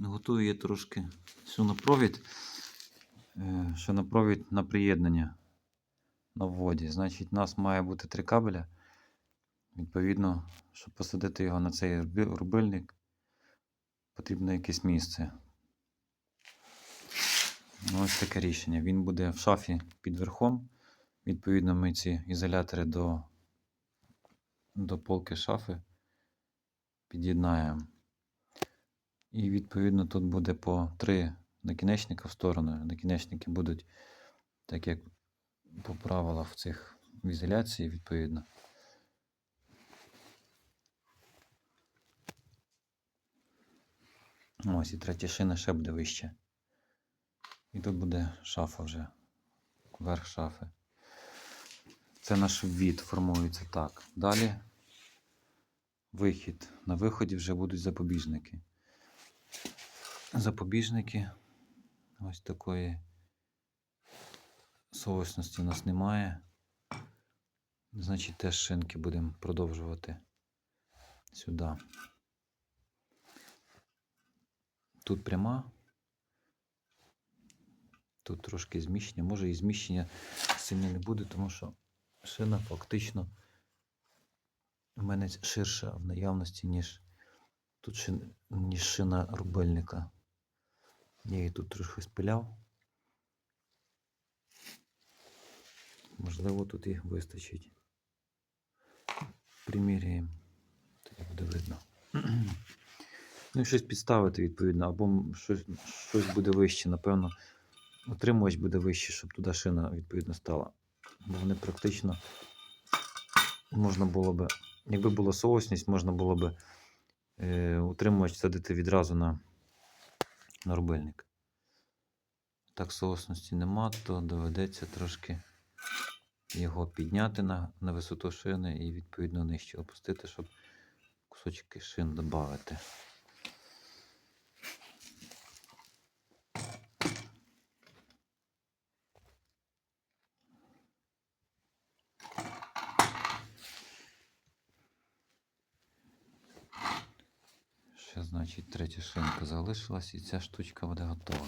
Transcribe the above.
Готую я трошки шинопровід. Е, Шинопровід на приєднання на вводі. Значить, у нас має бути три кабеля. Відповідно, щоб посадити його на цей рубильник, потрібно якесь місце. Ну, Ось таке рішення. Він буде в шафі під верхом. Відповідно, ми ці ізолятори до, до полки шафи під'єднаємо. І відповідно тут буде по три накінечника в сторону. Накінечники будуть, так як по правилах в цих в ізоляції, відповідно. Ось і третя шина ще буде вище. І тут буде шафа вже. Верх шафи. Це наш ввід формується так. Далі вихід. На виході вже будуть запобіжники. Запобіжники. Ось такої совісності у нас немає. Значить, теж шинки будемо продовжувати сюди. Тут пряма. Тут трошки зміщення. Може і зміщення сильно не буде, тому що шина фактично у мене ширша в наявності, ніж тут шин, ніж шина рубельника. Я її тут трохи спиляв. Можливо, тут і вистачить. Приміряємо. Тоді буде видно. Ну і щось підставити, відповідно, або щось, щось буде вище, напевно. Утримувач буде вище, щоб туди шина відповідно стала. Бо вони практично можна було би, якби була соосність, можна було би е, утримувач садити відразу на, на. Так, соосності нема, то доведеться трошки його підняти на, на висоту шини і відповідно нижче опустити, щоб кусочки шин додати. Значить, третя шинка залишилась, і ця штучка буде готова.